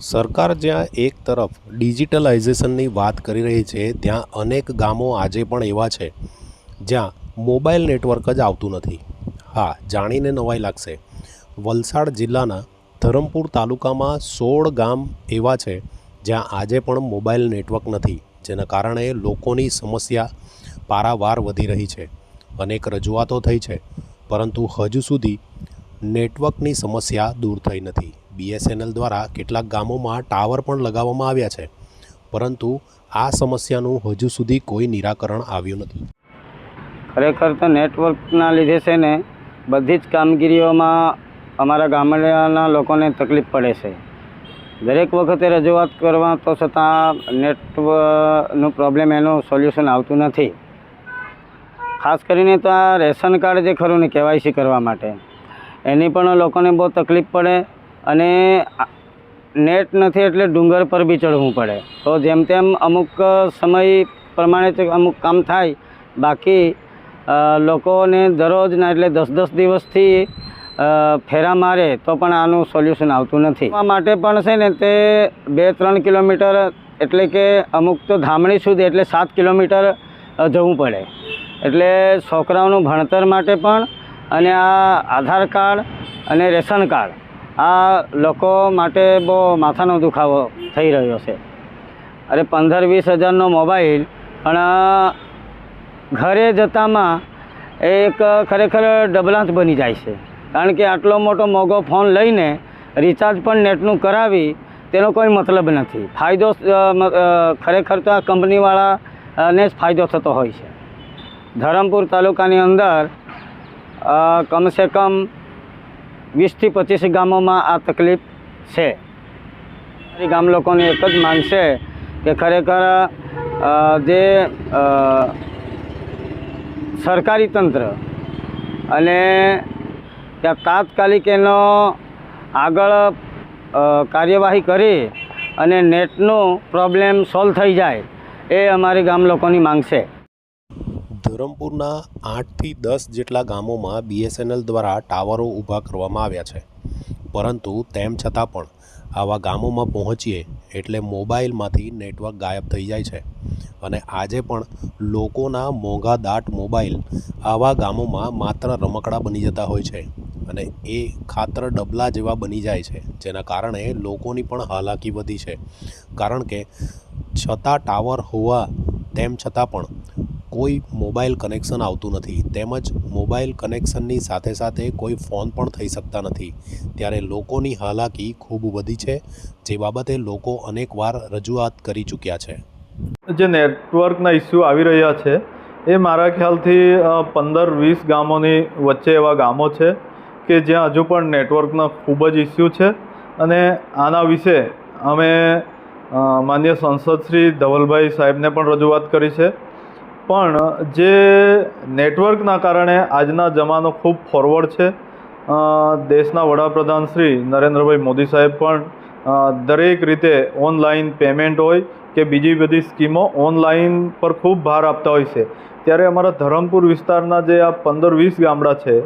સરકાર જ્યાં એક તરફ ડિજિટલાઇઝેશનની વાત કરી રહી છે, ત્યાં અનેક ગામો આજે પણ એવા છે જ્યાં મોબાઈલ નેટવર્ક જ આવતું નથી. હા, જાણીને નવાઈ લાગશે. વલસાડ જિલ્લાના ધરમપુર તાલુકામાં સોળ ગામ એવા છે જ્યાં આજે પણ મોબાઈલ નેટવર્ક નથી, જેના કારણે લોકોની સમસ્યા પારાવાર વધી રહી છે. અનેક રજૂઆતો થઈ છે, પરંતુ હજુ સુધી નેટવર્કની સમસ્યા દૂર થઈ નથી. બીએસએનએલ દ્વારા કેટલાક ગામોમાં ટાવર પણ લગાવવામાં આવ્યા છે. પરંતુ આ સમસ્યાનું હજુ સુધી કોઈ નિરાકરણ આવ્યું નથી. ખરેખર તો નેટવર્કના લીધે છે ને, બધી જ કામગીરીઓમાં અમારા ગામડાના લોકોને તકલીફ પડે છે. દરેક વખતે રજૂઆત કરવા તો છતાં નેટવર્કનું પ્રોબ્લેમ એનું સોલ્યુશન આવતું નથી. ખાસ કરીને તો આ રેશન કાર્ડ જે ખરું ને, કેવાયસી કરવા માટે. એની પણ લોકોને બહુ તકલીફ પડે. અને નેટ નથી એટલે ડુંગર પર બી ચડવું પડે. તો જેમ તેમ અમુક સમય પ્રમાણે અમુક કામ થાય. બાકી લોકોને દરરોજના એટલે દસ દસ દિવસથી ફેરા મારે તો પણ આનું સોલ્યુશન આવતું નથી. આ માટે પણ છે ને તે બે ત્રણ કિલોમીટર એટલે કે અમુક તો ધામણી સુધી એટલે સાત કિલોમીટર જવું પડે. એટલે છોકરાઓનું ભણતર માટે પણ અને આ આધાર કાર્ડ અને રેશન કાર્ડ આ લોકો માટે બહુ માથાનો દુખાવો થઈ રહ્યો છે. અરે પંદર વીસ હજારનો મોબાઈલ, પણ ઘરે જતામાં એક ખરેખર ડબલાંત બની જાય છે. કારણ કે આટલો મોટો મોંઘો ફોન લઈને રિચાર્જ પણ નેટનું કરાવી, તેનો કોઈ મતલબ નથી. ફાયદો ખરેખર તો આ કંપનીવાળાને જ ફાયદો થતો હોય છે. ધરમપુર તાલુકાની અંદર કમસે કમ વીસથી પચીસ ગામોમાં આ તકલીફ છે. ગામ લોકોની એક જ માંગ છે કે ખરેખર જે સરકારી તંત્ર અને ત્યાં તાત્કાલિક એનો આગળ કાર્યવાહી કરી અને નેટનો પ્રોબ્લેમ સોલ્વ થઈ જાય, એ અમારી ગામ લોકોની માંગ છે. ધરમપુરના આઠથી દસ જેટલા ગામોમાં બીએસએનએલ દ્વારા ટાવરો ઊભા કરવામાં આવ્યા છે. પરંતુ તેમ છતાં પણ આવા ગામોમાં પહોંચીએ એટલે મોબાઈલમાંથી નેટવર્ક ગાયબ થઈ જાય છે. અને આજે પણ લોકોના મોંઘા દાટ મોબાઈલ આવા ગામોમાં માત્ર રમકડા બની જતા હોય છે અને એ ખાતર ડબલા જેવા બની જાય છે, જેના કારણે લોકોની પણ હાલાકી વધી છે. કારણ કે છતાં ટાવર હોવા તેમ છતાં પણ કોઈ મોબાઈલ કનેક્શન આવતું નથી. તેમજ મોબાઈલ કનેક્શનની સાથે સાથે કોઈ ફોન પણ થઈ શકતા નથી. ત્યારે લોકોની હાલાકી ખૂબ વધી છે, જે બાબતે લોકો અનેકવાર રજૂઆત કરી ચૂક્યા છે. જે નેટવર્કના ઇસ્યુ આવી રહ્યા છે, એ મારા ખ્યાલથી પંદર વીસ ગામોની વચ્ચે એવા ગામો છે કે જ્યાં હજુ પણ નેટવર્કના ખૂબ જ ઇસ્યુ છે. અને આના વિશે અમે માન્ય સંસદ શ્રી ધવલભાઈ સાહેબને પણ રજૂઆત કરી છે. પણ જે નેટવર્કના કારણે આજના જમાનો ખૂબ ફોરવર્ડ છે. દેશના વડાપ્રધાન શ્રી નરેન્દ્રભાઈ મોદી સાહેબ પણ દરેક રીતે ઓનલાઈન પેમેન્ટ હોય કે બીજી બધી સ્કીમો ઓનલાઈન પર ખૂબ ભાર આપતા હોય છે. ત્યારે અમારા ધરમપુર વિસ્તારના જે આ પંદર વીસ ગામડા છે,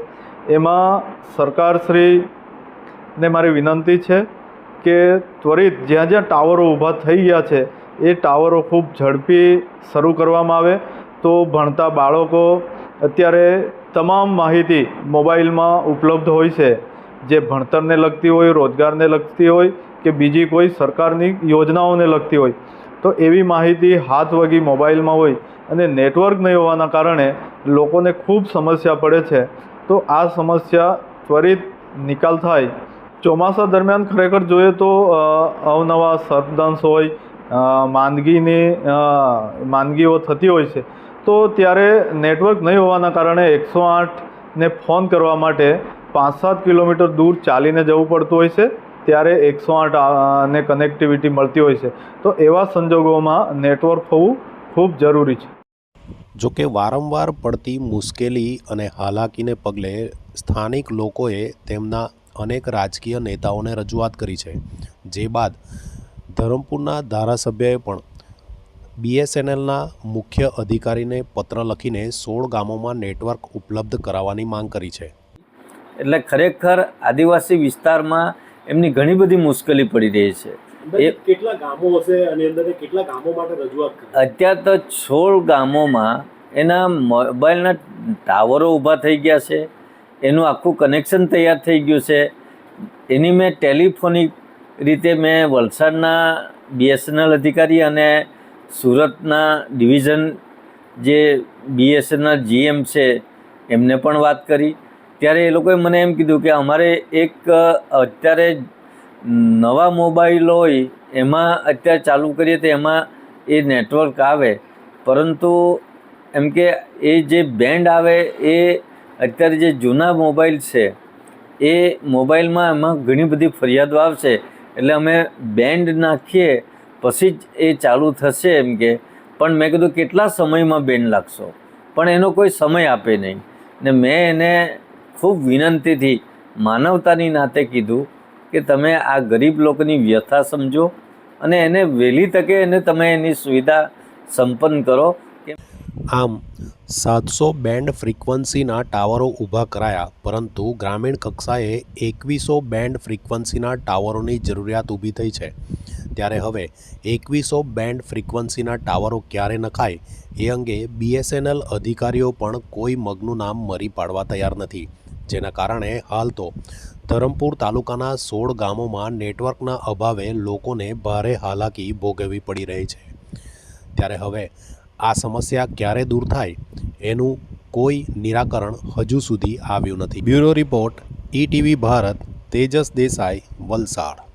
એમાં સરકારશ્રીને મારી વિનંતી છે કે ત્વરિત જ્યાં જ્યાં ટાવરો ઊભા થઈ ગયા છે, એ ટાવરો ખૂબ ઝડપી શરૂ કરવામાં આવે. તો ભણતા બાળકો અત્યારે તમામ માહિતી મોબાઈલમાં ઉપલબ્ધ હોય છે. જે ભણતરને લગતી હોય, રોજગારને લગતી હોય કે બીજી કોઈ સરકારની યોજનાઓને લગતી હોય. તો એવી માહિતી હાથ વગી મોબાઈલમાં હોય અને નેટવર્ક નહીં હોવાના કારણે લોકોને ખૂબ સમસ્યા પડે છે. તો આ સમસ્યા ત્વરિત નિકાલ થાય. ચોમાસા દરમિયાન ખરેખર જોઈએ તો અવનવા સર્પદંશ હોય માંદગીની માંદગીઓ થતી હોય છે. તો ત્યારે નેટવર્ક નહીં હોવાના કારણે એકસો આઠને ફોન કરવા માટે પાંચ સાત કિલોમીટર દૂર ચાલીને જવું પડતું હોય છે. ત્યારે એકસો આઠ ને કનેક્ટિવિટી મળતી હોય છે. તો એવા સંજોગોમાં નેટવર્ક હોવું ખૂબ જરૂરી છે. જો કે વારંવાર પડતી મુશ્કેલી અને હાલાકીને પગલે સ્થાનિક લોકોએ તેમના અનેક રાજકીય નેતાઓને રજૂઆત કરી છે. જે બાદ ધરમપુરના ધારાસભ્યએ પણ બીએસએનએલના મુખ્ય અધિકારીને પત્ર લખીને સોળ ગામોમાં નેટવર્ક ઉપલબ્ધ કરાવવાની માંગ કરી છે. એટલે ખરેખર આદિવાસી વિસ્તારમાં એમની ઘણી બધી મુશ્કેલી પડી રહી છે. કેટલા ગામો હશે? અને અંદર કેટલા ગામો માટે રજૂઆત કરી? અત્યારે તો સોળ ગામોમાં એના મોબાઈલના ટાવરો ઊભા થઈ ગયા છે. એનું આખું કનેક્શન તૈયાર થઈ ગયું છે. એની મેં ટેલિફોનિક રીતે મેં વલસાડના બીએસએનએલ અધિકારી અને સુરતના ડિવિઝન જે બીએસએનએલ જીએમ છે, એમને પણ વાત કરી. ત્યારે એ લોકોએ મને એમ કીધું કે અમારે એક અત્યારે નવા મોબાઈલ હોય, એમાં અત્યારે ચાલુ કરીએ તો એમાં એ નેટવર્ક આવે. પરંતુ એમ કે એ જે બેન્ડ આવે, એ અત્યારે જે જૂના મોબાઈલ છે, એ મોબાઈલમાં એમાં ઘણી બધી ફરિયાદો આવશે. એટલે અમે બેન્ડ નાખીએ પછી જ એ ચાલુ થશે એમ કે, પણ મેં કીધું કેટલા સમયમાં બેન લાગશો? પણ એનો કોઈ સમય આપે નહીં. ને મેં એને ખૂબ વિનંતીથી માનવતાની નાતે કીધું કે, તમે આ ગરીબ લોકોની વ્યથા સમજો અને એને વહેલી તકે એને તમે એની સુવિધા સંપન્ન કરો. આમ, સાતસો બેન્ડ ફ્રીક્વન્સીના ટાવરો ઊભા કરાયા, પરંતુ ગ્રામીણ કક્ષાએ એકવીસો બેન્ડ ફ્રીક્વન્સીના ટાવરોની જરૂરિયાત ઊભી થઈ છે. ત્યારે હવે એકવીસો બેન્ડ ફ્રીક્વન્સીના ટાવરો ક્યારે નખાય એ અંગે બીએસએનએલ અધિકારીઓ પણ કોઈ મગનું નામ મરી પાડવા તૈયાર નથી. જેના કારણે હાલ તો ધરમપુર તાલુકાના સોળ ગામોમાં નેટવર્કના અભાવે લોકોને ભારે હાલાકી ભોગવવી પડી રહી છે. ત્યારે હવે આ સમસ્યા ક્યારે દૂર થાય એનું કોઈ નિરાકરણ હજુ સુધી આવ્યું નથી. Bureau report, ETV Bharat, Tejas Desai, Valsad.